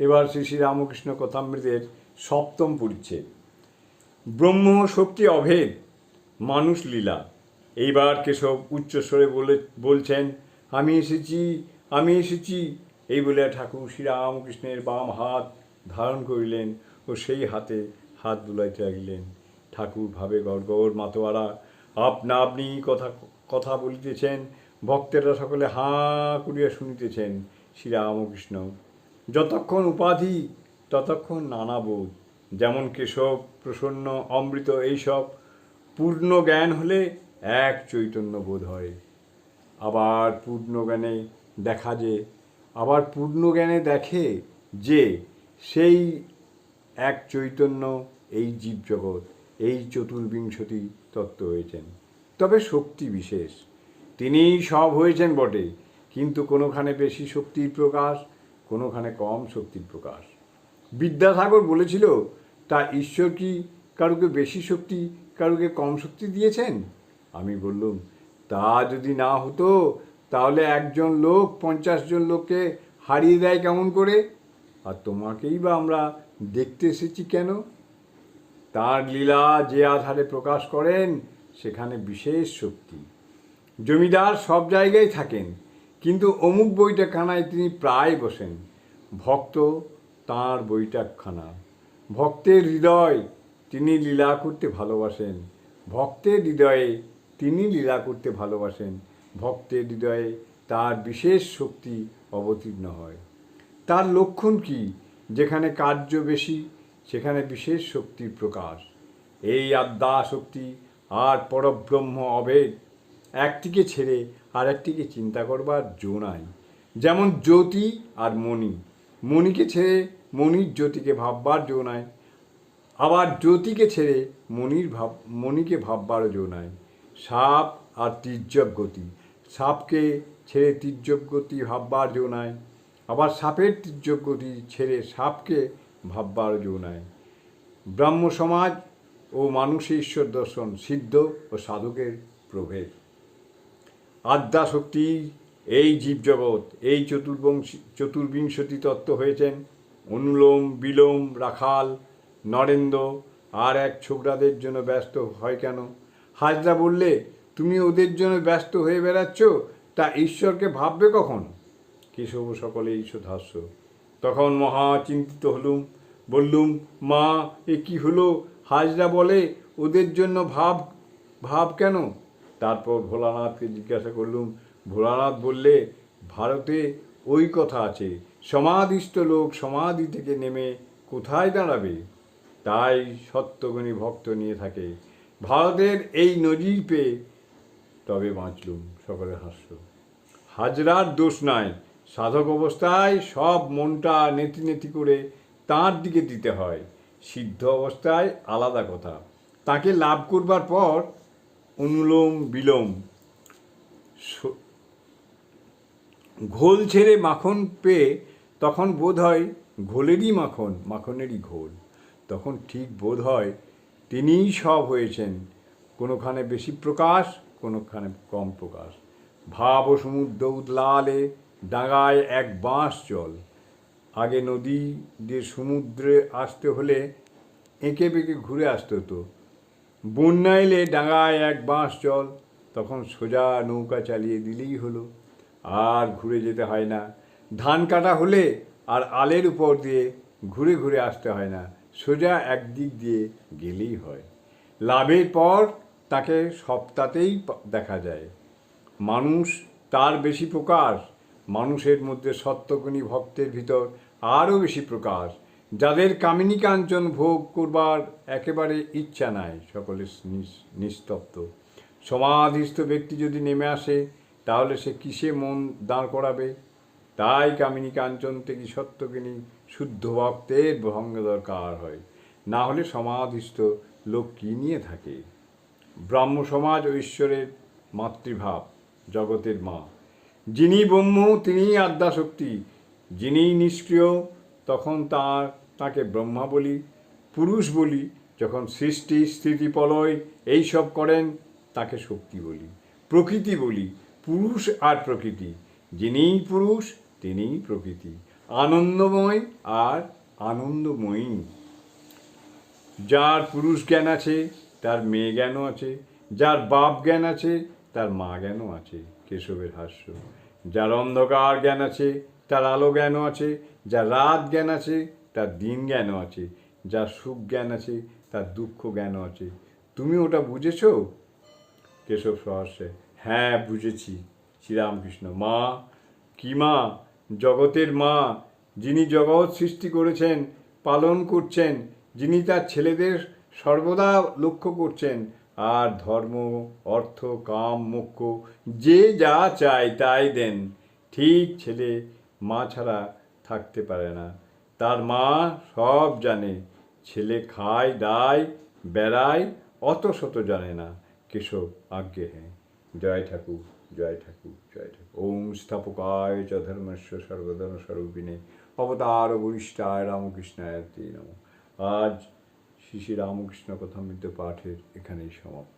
এবার শ্রী শ্রী রামকৃষ্ণ কথামৃতের সপ্তম পরিচ্ছেদ। ব্রহ্ম শক্তি অভেদ, মানুষ লীলা। এইবার কেশব উচ্চস্বরে বলে বলছেন, আমি এসেছি আমি এসেছি। এই বলে ঠাকুর শ্রীরামকৃষ্ণের বাম হাত ধারণ করিলেন ও সেই হাতে হাত বুলাইতে লাগিলেন। ঠাকুর ভাবে গড়গড় মাতোয়ারা, আপনা আপনি কথা কথা বলিতেছেন, ভক্তেরা সকলে হাঁ করিয়া শুনিতেছেন শ্রীরামকৃষ্ণ যতক্ষণ উপাধি, ততক্ষণ নানা বোধ। যেমন কেশব, প্রসন্ন, অমৃত এইসব পূর্ণ জ্ঞান হলে এক চৈতন্য বোধ হয়। আবার পূর্ণ জ্ঞানে দেখা যে, আবার পূর্ণ জ্ঞানে দেখে যে, সেই এক চৈতন্য, এই জীবজগৎ, এই চতুর্বিংশতি তত্ত্ব হয়েছেন। তবে শক্তি বিশেষ। তিনিই সব হয়েছেন বটে, কিন্তু কোনোখানে বেশি শক্তির প্রকাশ কোনোখানে কম শক্তির প্রকাশ। বিদ্যাসাগর বলেছিল, তা ঈশ্বর কি কারুকে বেশি শক্তি, কারুকে কম শক্তি দিয়েছেন? আমি বললুম, তা যদি না হতো, তাহলে একজন লোক পঞ্চাশ জন লোককে হারিয়ে দেয় কেমন করে? আর তোমাকেই বা আমরা দেখতে এসেছি কেন? তার লীলা যে আধারে প্রকাশ করেন, সেখানে বিশেষ শক্তি। জমিদার সব জায়গায় থাকেন কিন্তু অমুক বইটা খানায় তিনি প্রায় বসেন। ভক্ত তাঁর বইটাখানা ভক্তের হৃদয় তিনি লীলা করতে ভালোবাসেন। ভক্তের হৃদয়ে তিনি লীলা করতে ভালোবাসেন। ভক্তের হৃদয়ে তার বিশেষ শক্তি অবতীর্ণ হয়। তার লক্ষণ কি? যেখানে কার্য বেশি, সেখানে বিশেষ শক্তির প্রকাশ। এই আদ্যা শক্তি আর পরব্রহ্ম অভেদ একটিকে ছেড়ে আর একটিকে চিন্তা করবার জো নাই। যেমন জ্যোতি আর মণি। মণিকে ছেড়ে মণির জ্যোতিকে ভাববার জো নাই। আবার জ্যোতিকে ছেড়ে মণির ভাব, মণিকে ভাববারও জো নাই। সাপ আর তির্যক গতি। সাপকে ছেড়ে তির্যক গতি ভাববার জো নাই। আবার সাপের তির্যক গতি ছেড়ে সাপকে ভাববার জো নাই। ব্রাহ্ম সমাজ ও মানুষে ঈশ্বর দর্শন সিদ্ধ ও সাধকের প্রভেদ। আদ্যা শক্তি এই জীবজগৎ, এই চতুর্বংশী, চতুর্বিংশতি তত্ত্ব হয়েছেন অনুলোম, বিলোম, রাখাল, নরেন্দ্র। আর এক ছোকরাদের জন্য ব্যস্ত হয় কেন? হাজরা বললে, তুমি ওদের জন্য ব্যস্ত হয়ে বেড়াচ্ছ? তা ঈশ্বরকে ভাববে কখন? কেশব সকলে ঈশধাস্য তখন মহা চিন্তিত হলুম, বললুম, মা, এ কি হলো? হাজরা বলে, ওদের জন্য ভাব ভাব কেন? তারপর ভোলানাথকে জিজ্ঞাসা করলুম, ভোলানাথ বললে, ভারতে ওই কথা আছে, সমাধিস্থ লোক সমাধি থেকে নেমে কোথায় দাঁড়াবে? তাই সত্যগুণী ভক্ত নিয়ে থাকে। ভারতের এই নজির পেয়ে তবে বাঁচলুম সকলে হাস্য। হাজরার দোষ নাই, সাধক অবস্থায় সব মনটা নেতি নেতি করে তাঁর দিকে দিতে হয়। সিদ্ধ অবস্থায় আলাদা কথা। তাকে লাভ করবার পর অনুলোম বিলোম। ঘোল ছেড়ে মাখন পেয়ে তখন বোধ হয় ঘোলেরই মাখন, মাখনেরই ঘোল। তখন ঠিক বোধ হয় তিনিই সব হয়েছেন। কোনোখানে বেশি প্রকাশ, কোনোখানে কম প্রকাশ। ভাব ও সমুদ্র উদলালে ডাঙায় এক বাঁশ জল। আগে নদী দিয়ে সমুদ্রে আসতে হলে এঁকে বেঁকে ঘুরে আসতে হতো। বন্যা এলে ডাঙায় এক বাঁশ জল, তখন সোজা নৌকা চালিয়ে দিলেই হলো। আর ঘুরে যেতে হয় না। ধান কাটা হলে আর আলের উপর দিয়ে ঘুরে ঘুরে আসতে হয় না। সোজা একদিক দিয়ে গেলেই হয়। লাভের পর তাকে সপ্তাহতেই পা- দেখা যায়। মানুষ তার বেশি প্রকাশ, মানুষের মধ্যে সত্যগুণী ভক্তের ভিতর আরও বেশি প্রকাশ। যাদের কামিনী কাঞ্চন ভোগ করবার একেবারে ইচ্ছা নাই সকলে নিস্তব্ধ। সমাধিস্থ ব্যক্তি যদি নেমে আসে, তাহলে সে কিসে মন দাঁড় করাবে? তাই কামিনী কাঞ্চন থেকে সত্যকিনী শুদ্ধ ভক্তের ভঙ্গ দরকার হয়। না হলে সমাধিস্থ লোক কী নিয়ে থাকে? ব্রাহ্ম সমাজ ও ঈশ্বরের মাতৃভাব, জগতের মা। যিনি ব্রহ্ম, তিনিই আদ্যাশক্তি। যিনি নিষ্ক্রিয়, তখন তার তাকে ব্রহ্মা বলি, পুরুষ বলি, যখন সৃষ্টি, স্থিতি, প্রলয় এইসব করেন, তাকে শক্তি বলি। প্রকৃতি বলি, পুরুষ আর প্রকৃতি। যিনিই পুরুষ, তিনিই প্রকৃতি। আনন্দময় আর আনন্দময়ী। যার পুরুষ জ্ঞান আছে, তার মেয়ে জ্ঞানও আছে। যার বাপ জ্ঞান আছে, তার মা জ্ঞানও আছে, কেশবের হাস্য। যার অন্ধকার জ্ঞান আছে, তার আলো জ্ঞানও আছে। যার রাত জ্ঞান আছে তার দিন জ্ঞানও আছে যার সুখ জ্ঞান আছে, তার দুঃখ জ্ঞানও আছে। তুমি ওটা বুঝেছ? কেশব সহস্যে হ্যাঁ বুঝেছি। শ্রীরামকৃষ্ণ, মা, কি মা? জগতের মা, যিনি জগৎ সৃষ্টি করেছেন, পালন করছেন, যিনি তার ছেলেদের সর্বদা লক্ষ্য করছেন, আর ধর্ম, অর্থ, কাম, মোক্ষ, যে যা চায় তাই দেন। ঠিক ছেলে, মা ছাড়া থাকতে পারে না। তার মা সব জানে, ছেলে খায়, দায়, বেড়ায় অত শত জানে না। কেশব আজ্ঞে হ্যাঁ। জয় ঠাকুর জয় ঠাকুর জয় ঠাকুর। ওম স্থাপকায় চ ধর্মস্ব সর্বধর্ম স্বরূপিণে অবতার বরিষ্ঠায় রামকৃষ্ণায় তে নম। আজ শ্রী শ্রী রামকৃষ্ণ কথামৃত পাঠের এখানেই সমাপ্ত।